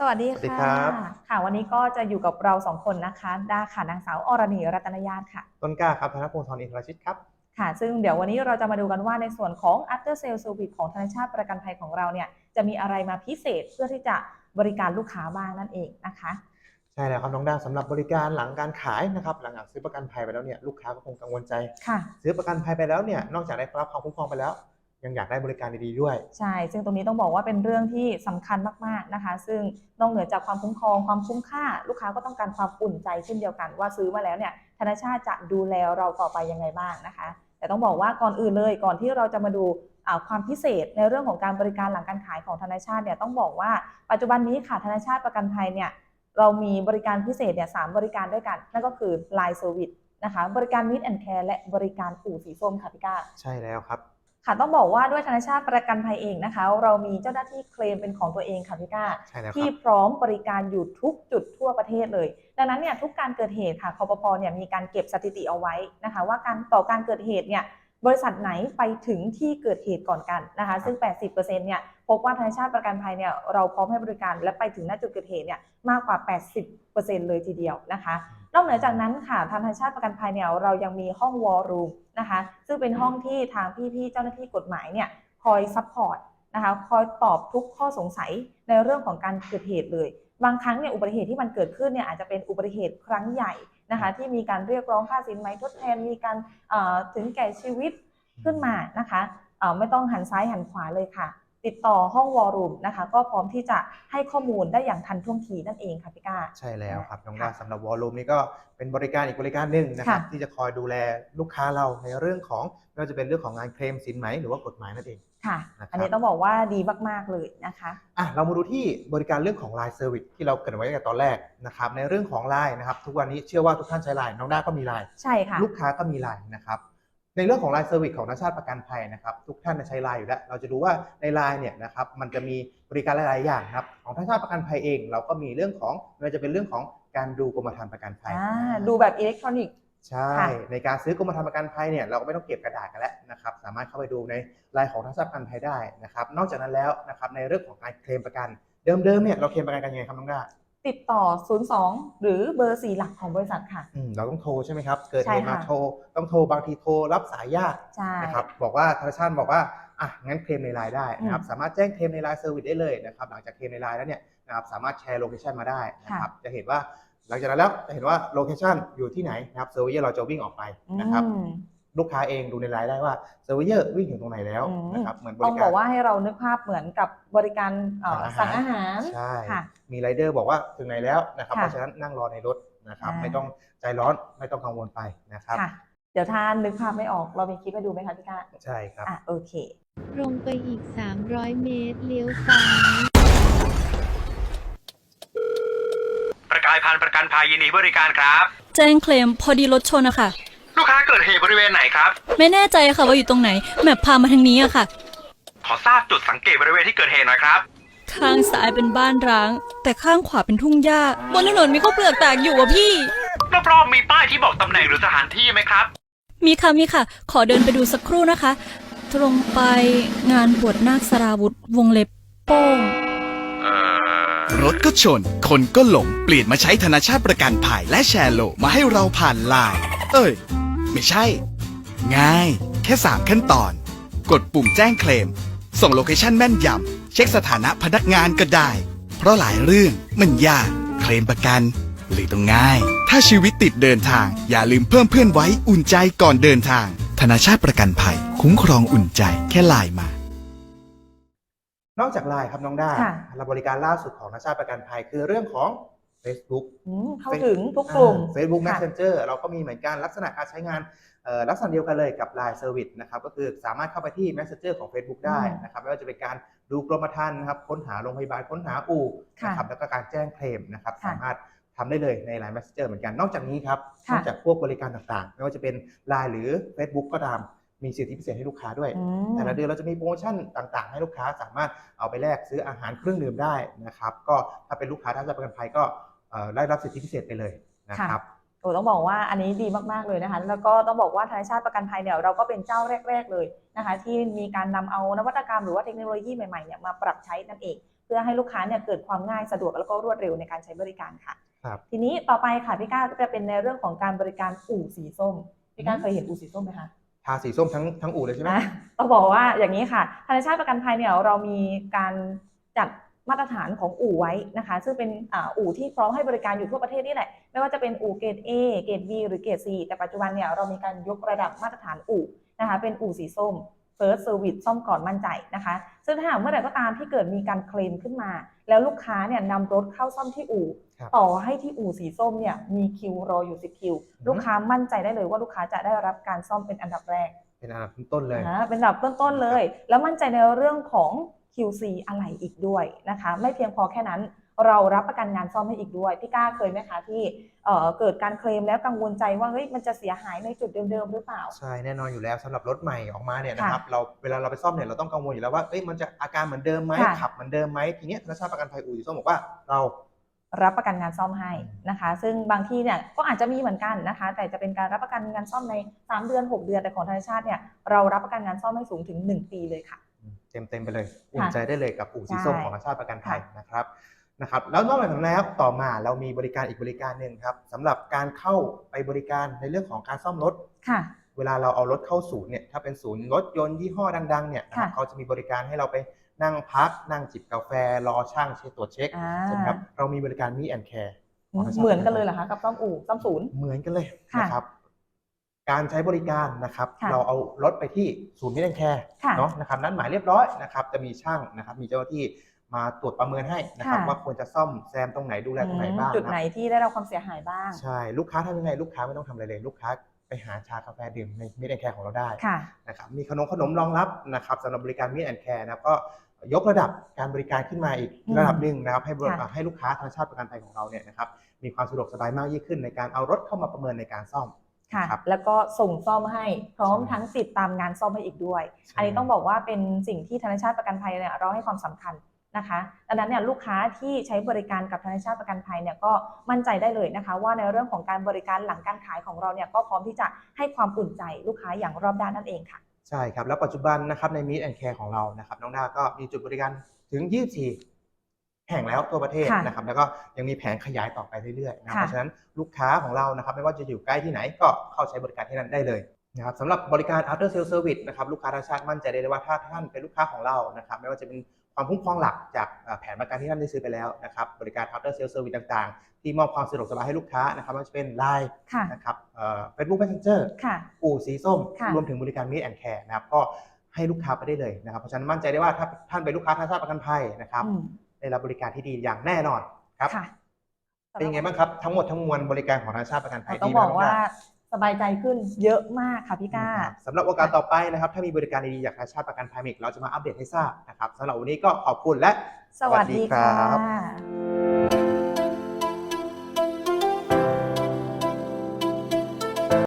สวัสดีสวัสดีค่ะครับค่ะ วันนี้ก็จะอยู่กับเราสองคนนะคะด้าค่ะ นางสาวอรณีรัตนญาติค่ะ ต้นกล้าครับธนพงศ์ธรอินทรชิตครับ ค่ะ ซึ่งเดี๋ยววันนี้เราจะมาดูกันว่าในส่วนของ after sale service ของธนาชาติประกันภัยของเราเนี่ย จะมีอะไรมาพิเศษเพื่อที่จะบริการลูกค้าบ้างนั่นเองนะคะ ใช่แล้วครับน้องดาสำหรับบริการหลังการขายนะครับ หลังจากซื้อประกันภัยไปแล้วเนี่ย ลูกค้าก็คงกังวลใจค่ะซื้อประกันภัยไปแล้วเนี่ย นอกจากได้รับความคุ้มครองไปแล้ว ยังอยากได้บริการดีๆด้วย ใช่ ซึ่งตรงนี้ต้องบอกว่าเป็นเรื่องที่สำคัญมากๆนะคะ ซึ่งนอกเหนือจากความคุ้มครองความคุ้มค่า ลูกค้าก็ต้องการความอุ่นใจเช่นเดียวกัน ว่าซื้อมาแล้วเนี่ยธนาชาติจะดูแลเราต่อไปยังไงบ้างนะคะ แต่ต้องบอกว่าก่อนอื่นเลยก่อนที่เราจะมาดูอ่าความพิเศษในเรื่องของการบริการหลังการขายของธนาชาติเนี่ยต้องบอกว่าปัจจุบันนี้ค่ะธนาชาติประกันภัยเนี่ยเรามีบริการพิเศษเนี่ยสามบริการด้วยกัน นั่นก็คือ Line Service นะคะบริการ Meet and Care และบริการอู่สีส้มค่ะพี่ก้าใช่แล้วครับ ค่ะต้องบอกว่าด้วยธนาชาติประกันภัยเองนะคะ เรามีเจ้าหน้าที่เคลมเป็นของตัวเองค่ะพี่ก้าใช่แล้วคที่รับพร้อมบริการอยู่ทุกจุดทั่วประเทศเลย ดังนั้นเนี่ยทุกการเกิดเหตุค่ะคอปพเนี่ยมีการเก็บสถิติเอาไว้นะคะ ว่าการต่อการเกิดเหตุเนี่ย บริษัทไหนไปถึงที่เกิดเหตุก่อนกันนะคะ ซึ่ง 80%เนี่ยพบว่าธนาชาติประกันภัยเนี่ยเราพร้อมให้บริการและไปถึงณจุดเกิดเหตุเนี่ยมากกว่า 80%เลยทีเดียวนะคะนอกเหนือจากนั้นค่ะทางธนาชาติประกันภัยเนี่ยเรายังมีห้องวอลลุ่มนะคะซึ่งเป็นห้องที่ทางพี่ๆเจ้าหน้าที่กฎหมายเนี่ยคอยซัพพอร์ตนะคะคอยตอบทุกข้อสงสัยในเรื่องของการเกิดเหตุเลย บางครั้งเนี่ยอุบัติเหตุที่มันเกิดขึ้นเนี่ยอาจจะเป็นอุบัติเหตุครั้งใหญ่ นะคะที่มีการเรียกร้องค่าสินไหมทดแทนมีการเอ่อถึงแก่ชีวิตขึ้นมานะคะเอ่อไม่ต้องหันซ้ายหันขวาเลยค่ะ ติดต่อห้องวอลลุ่มนะคะ ก็พร้อมที่จะให้ข้อมูลได้อย่างทันท่วงทีนั่นเองค่ะพี่ก้าใช่แล้วครับน้องค่ะดาสำหรับวอลลุ่มนี่ก็เป็นบริการอีกบริการหนึ่งนะครับค่ะที่จะคอยดูแลลูกค้าเราในเรื่องของไม่ว่าจะเป็นเรื่องของงานเคลมสินไหมหรือว่ากฎหมายนั่นเอง ค่ะ นะครับ อันนี้ต้องบอกว่าดีมาก ๆ เลยนะคะ อะเรามาดูที่บริการเรื่องของ Line Service ที่เราเกริดไว้ตั้งแต่ตอนแรกนะครับในเรื่องของ Line นะครับทุกวันนี้เชื่อว่าทุกท่านใช้ Line น้องด้าก็มี Line ใช่ค่ะ ลูกค้าก็มี Line นะครับในเรื่องของ Line Service ของธนาชาติประกันภัยนะครับทุกท่านใช้ Line อยู่แล้ว เราจะดูว่าใน Line เนี่ยนะครับมันจะมีบริการหลาย ๆ อย่างครับของธนาชาติประกันภัยเอง เราก็มีเรื่องของไม่ว่าจะเป็นเรื่องของการดูกรมธรรม์ประกันภัย อ่าดูแบบอิเล็กทรอนิกส์ ใช่ค่ะในการซื้อกรมธรรม์ประกันภัยเนี่ยเราก็ไม่ต้องเก็บกระดาษกันแล้วนะครับ สามารถเข้าไปดูในรายของธนาคารประกันภัยได้นะครับ นอกจากนั้นแล้วนะครับในเรื่องของการเคลมประกัน เดิมๆเนี่ยเราเคลมประกันกันยังไงครับน้องด้าติดต่อ 02 หรือเบอร์ 4 หลักของบริษัทค่ะอืมเราต้องโทรใช่ไหมครับ เกิดใช่เหตุมาค่ะโทร ต้องโทรบางทีโทรรับสายยากใช่นะครับ บอกว่าธนาคารบอกว่า อะ งั้นเคลมในไลน์ได้นะครับอืมสามารถแจ้งเคลมในไลน์เซอร์วิสได้เลยนะครับ หลังจากเคลมในไลน์แล้วเนี่ยนะครับ สามารถแชร์โลเคชันมาได้นะครับ จะเห็นว่า หลังจากนั้นแล้วจะเห็นว่าโลเคชันอยู่ที่ไหนนะครับเซอร์วิสเราจะวิ่งออกไปนะครับอืมลูกค้าเองดูในไลน์ได้ว่าเซอร์วิเยอร์วิ่งถึงตรงไหนแล้วอืมนะครับเหมือนบต้องริบกาอกรว่าให้เรานึกภาพเหมือนกับบริการเอ่อสั่สั่งงอาอาหาหารรใช่ค่ะมีไรเดอร์บอกว่าถึงไหนแล้วนะครับค่ะเพราะฉะนั้นนั่งรอในรถนะครับอ่าไม่ต้องใจร้อนไม่ต้องกังวลไปนะครับค่ะเดี๋ยวถ้านึกภาพไม่ออกเรามีคลิปให้ดูไหมคะพี่ก้าใช่ครับอะโอเคตรงไปอีก 300 เมตรเลี้ยวซ้าย ประ กายพันธ์ประกันภัยยินดีบริการครับ แจ้งเคลมพอดีรถชนอะค่ะ ลูกค้าเกิดเหตุบริเวณไหนครับ ไม่แน่ใจค่ะว่าอยู่ตรงไหนแมพพามาทางนี้อะค่ะ ขอทราบจุดสังเกตบริเวณที่เกิดเหตุหน่อยครับ ข้างซ้ายเป็นบ้านร้าง แต่ข้างขวาเป็นทุ่งหญ้าบนถนนมีข้าวเปลือกตากอยู่อะพี่ รอบๆมีป้ายที่บอกตำแหน่งหรือสถานที่ไหมครับ มีค่ะมีค่ะ ขอเดินไปดูสักครู่นะคะ ตรงไปงานบวชนาคสราวุธวงเล็บโป้งเอ่อ รถก็ชน คนก็หลง เปลี่ยนมาใช้ธนาชาติประกันภัยและแชร์โลมาให้เราผ่านไลน์เอ้ย ไม่ใช่ ง่าย แค่ 3 ขั้นตอน กดปุ่มแจ้งเคลม ส่งโลเคชั่นแม่นยำ เช็คสถานะพนักงานก็ได้ เพราะหลายเรื่องมันยาก เคลมประกัน หรือต้องง่าย ถ้าชีวิตติดเดินทาง อย่าลืมเพิ่มเพื่อนไว้อุ่นใจก่อนเดินทาง ธนาชาติประกันภัย คุ้มครองอุ่นใจแค่ไลน์มา นอกจากไลน์ครับน้องด้าค่ะ เราบริการล่าสุดของธนาชาติประกันภัยคือเรื่องของ Facebook อืมเข้าถึงทุกกลุ่มเฟซบุ๊กค่ะ Messenger เราก็มีเหมือนกันลักษณะการใช้งานเอ่อลักษณะเดียวกันเลยกับ Line Service นะครับก็คือสามารถเข้าไปที่ Messenger ของ Facebook ได้อืมนะครับไม่ว่าจะเป็นการดูกรมธรรม์นะครับค้นหาโรงพยาบาลค้นหาอู่ค่ะนะครับแล้วก็การแจ้งเคลมนะครับค่ะสามารถทำได้เลยใน Line Messenger เหมือนกันนอกจากนี้ครับค่ะนอกจากพวกบริการต่างๆ ไม่ว่าจะเป็น Line หรือ Facebook ก็ตาม มีสิทธิพิเศษให้ลูกค้าด้วย อืม แต่ละเดือนเราจะมีโปรโมชั่นต่างๆ ให้ลูกค้าสามารถเอาไปแลกซื้ออาหารเครื่องดื่มได้นะครับ ก็ถ้าเป็นลูกค้าท่านประกันภัยก็เอ่อได้รับสิทธิพิเศษไปเลยนะครับ โอ้ต้องบอกว่าอันนี้ดีมากๆเลยนะคะ แล้วก็ต้องบอกว่าธนาชาติประกันภัยเนี่ยเราก็เป็นเจ้าแรก ๆเลยนะคะ ที่มีการนำเอานวัตกรรมหรือว่าเทคโนโลยีใหม่ๆเนี่ยมาปรับใช้นั่นเอง เพื่อให้ลูกค้าเนี่ยเกิดความง่ายสะดวกแล้วก็รวดเร็วในการใช้บริการค่ะ ครับ ทีนี้ต่อไปค่ะพี่ก้าก็จะเป็นในเรื่องของการบริการอู่สีส้มพี่ก้าอืมเคยเห็นอู่สีส้มไหมคะทาสีส้มทั้งทั้งอู่เลยใช่ไหมนะต้องบอกว่าอย่างนี้ค่ะธนาชาติประกันภัยเนี่ยเรามีการจัดมาตรฐานของอู่ไว้นะคะ ซึ่งเป็นอู่ที่พร้อมให้บริการอยู่ทั่วประเทศนี่แหละ ไม่ว่าจะเป็นอู่เกรด A เกรด B หรือเกรด C แต่ปัจจุบันเนี่ยเรามีการยกระดับมาตรฐานอู่นะคะ เป็นอู่สีส้ม First Service ซ่อมก่อนมั่นใจนะคะ ซึ่งถ้าหากเมื่อไหร่ก็ตามที่เกิดมีการเคลมขึ้นมา แล้วลูกค้าเนี่ยนำรถเข้าซ่อมที่อู่ครับต่อให้ที่อู่สีส้มเนี่ยมีคิวรออยู่10คิว ลูกค้ามั่นใจได้เลยว่าลูกค้าจะได้รับการซ่อมเป็นอันดับแรก เป็นอันดับต้นๆเลยนะเป็นอันดับต้นๆเลย แล้วมั่นใจในเรื่องของ QC อะไรอีกด้วยนะคะ ไม่เพียงพอแค่นั้น เรารับประกันงานซ่อมให้อีกด้วย พี่ก้าเคยไหมคะที่เอ่อเกิดการเคลมแล้วกังวลใจว่าเฮ้ยมันจะเสียหายในจุดเดิมๆหรือเปล่า ใช่แน่นอนอยู่แล้วสำหรับรถใหม่ออกมาเนี่ยนะครับเราเวลาเราไปซ่อมเนี่ยเราต้องกังวลอยู่แล้วว่าเอ้ยมันจะอาการเหมือนเดิมไหมค่ะขับเหมือนเดิมไหมทีเนี้ยธนาคารประกันภัยอู่สีส้มบอกว่าเรารับประกันงานซ่อมให้นะคะ ซึ่งบางที่เนี่ยก็อาจจะมีเหมือนกันนะคะ แต่จะเป็นการรับประกันงานซ่อมใน 3 เดือน 6 เดือนแต่ของธนาชาติเนี่ยเรารับประกันงานซ่อมให้สูงถึง 1 ปีเลยค่ะ เต็มเต็มๆไปเลยอุ่นใจได้เลยกับอู่สีส้มใช่ของธนาคารประกันภัยค่ะนะครับ นะครับแล้วนอกจากนั้นแล้วต่อมาเรามีบริการอีกบริการหนึ่งครับสำหรับการเข้าไปบริการในเรื่องของการซ่อมรถ ค่ะ เวลาเราเอารถเข้าศูนย์เนี่ยถ้าเป็นศูนย์รถยนต์ยี่ห้อดังๆเนี่ยนะครับค่ะ เขาจะมีบริการให้เราไปนั่งพัก นั่งจิบกาแฟ รอช่างเช็คตรวจเช็คอ่าใช่ไหมครับเรามีบริการมีแอนแคร์เหมือนกันเลยเหรอคะกับซ่อมอู่ซ่อมศูนย์ เหมือนกันเลยค่ะนะครับ การใช้บริการนะครับ ค่ะ เราเอารถไปที่ศูนย์มิเตอร์แคร์ ค่ะ เนาะนะครับนัดหมายเรียบร้อยนะครับจะมีช่างนะครับมีเจ้าหน้าที่ มาตรวจประเมินให้นะครับค่ะ ว่าควรจะซ่อมแซมตรงไหนดูแลตรงไหนบ้างจุดไหนนะครับที่ได้รับความเสียหายบ้าง ใช่ลูกค้าทำยังไงลูกค้าไม่ต้องทำอะไรเลย ลูกค้าไปหาชากาแฟดื่มในมิเตอร์แคร์ของเราได้ค่ะ นะครับมีขนมขนมรองรับนะครับสำหรับบริการมิแอนแคร์นะครับก็ยกระดับการบริการขึ้นมาอีกอืมระดับหนึ่งนะครับให้บริค่ะ ให้ลูกค้าทางชาติประกันภัยของเราเนี่ยนะครับมีความสะดวกสบายมากยิ่งขึ้นในการเอารถเข้ามาประเมินในการซ่อม ค่ะ ครับแล้วก็ส่งซ่อมให้พร้อมใช่ ทั้งติดตามงานซ่อมให้อีกด้วยใช่อันนี้ต้องบอกว่าเป็นสิ่งที่ธนาชาติประกันภัยเนี่ยเราให้ความสำคัญ นะคะดังนั้นเนี่ยลูกค้าที่ใช้บริการกับธนาชาติประกันภัยเนี่ยก็มั่นใจได้เลยนะคะ ว่าในเรื่องของการบริการหลังการขายของเราเนี่ยก็พร้อมที่จะให้ความอุ่นใจลูกค้าอย่างรอบด้านนั่นเองค่ะใช่ครับ แล้วปัจจุบันนะครับในมิแอนแคร์ของเรานะครับน้องดาก็มีจุดบริการถึง 24 แห่งแล้วทั่วประเทศค่ะนะครับแล้วก็ยังมีแผนขยายต่อไปเรื่อยๆนะเพค่ะราะฉะนั้นลูกค้าของเรานะครับไม่ว่าจะอยู่ใกล้ที่ไหนก็เข้าใช้บริการที่นั่นได้เลยนะครับสำหรับบริการ after sale service นะครับลูกค้าทางชาติมั่นใจได้เลยว่าถ้าท่านเป็นลูกค้าของเรานะครับไม่ว่าจะเป็น ความคุ้มครองหลักจากเอ่อแผนประกันที่ท่านได้ซื้อไปแล้วนะครับบริการ after sale service ต่างๆ ที่มอบความสะดวกสบายให้ลูกค้านะครับไม่ว่าจะเป็น Line ค่ะ นะครับเฟซบุ๊ก Messenger ค่ะ อู่สีส้ม ค่ะ รวมถึงบริการมีแอนแคร์นะครับก็ให้ลูกค้าไปได้เลยนะครับเพราะฉะนั้นมั่นใจได้ว่าถ้าท่านเป็นลูกค้าทางชาติประกันภัยนะครับอืมได้รับบริการที่ดีอย่างแน่นอนครับ ค่ะเป็นยังไงบ้างครับทั้งหมดทั้งมวลบริการของทางชาติประกันภัยต้องดีไหมบอกว่าน้งด สบายใจขึ้นเยอะมากค่ะพี่ก้าครับสำหรับโอกาสต่อไปนะครับ ถ้ามีบริการดีๆจากทางชาติประกันภัยอีกเราจะมาอัปเดตให้ทราบนะครับสำหรับวันนี้ก็ขอบคุณและ สวัสดีสวัสดีครัค่ะบ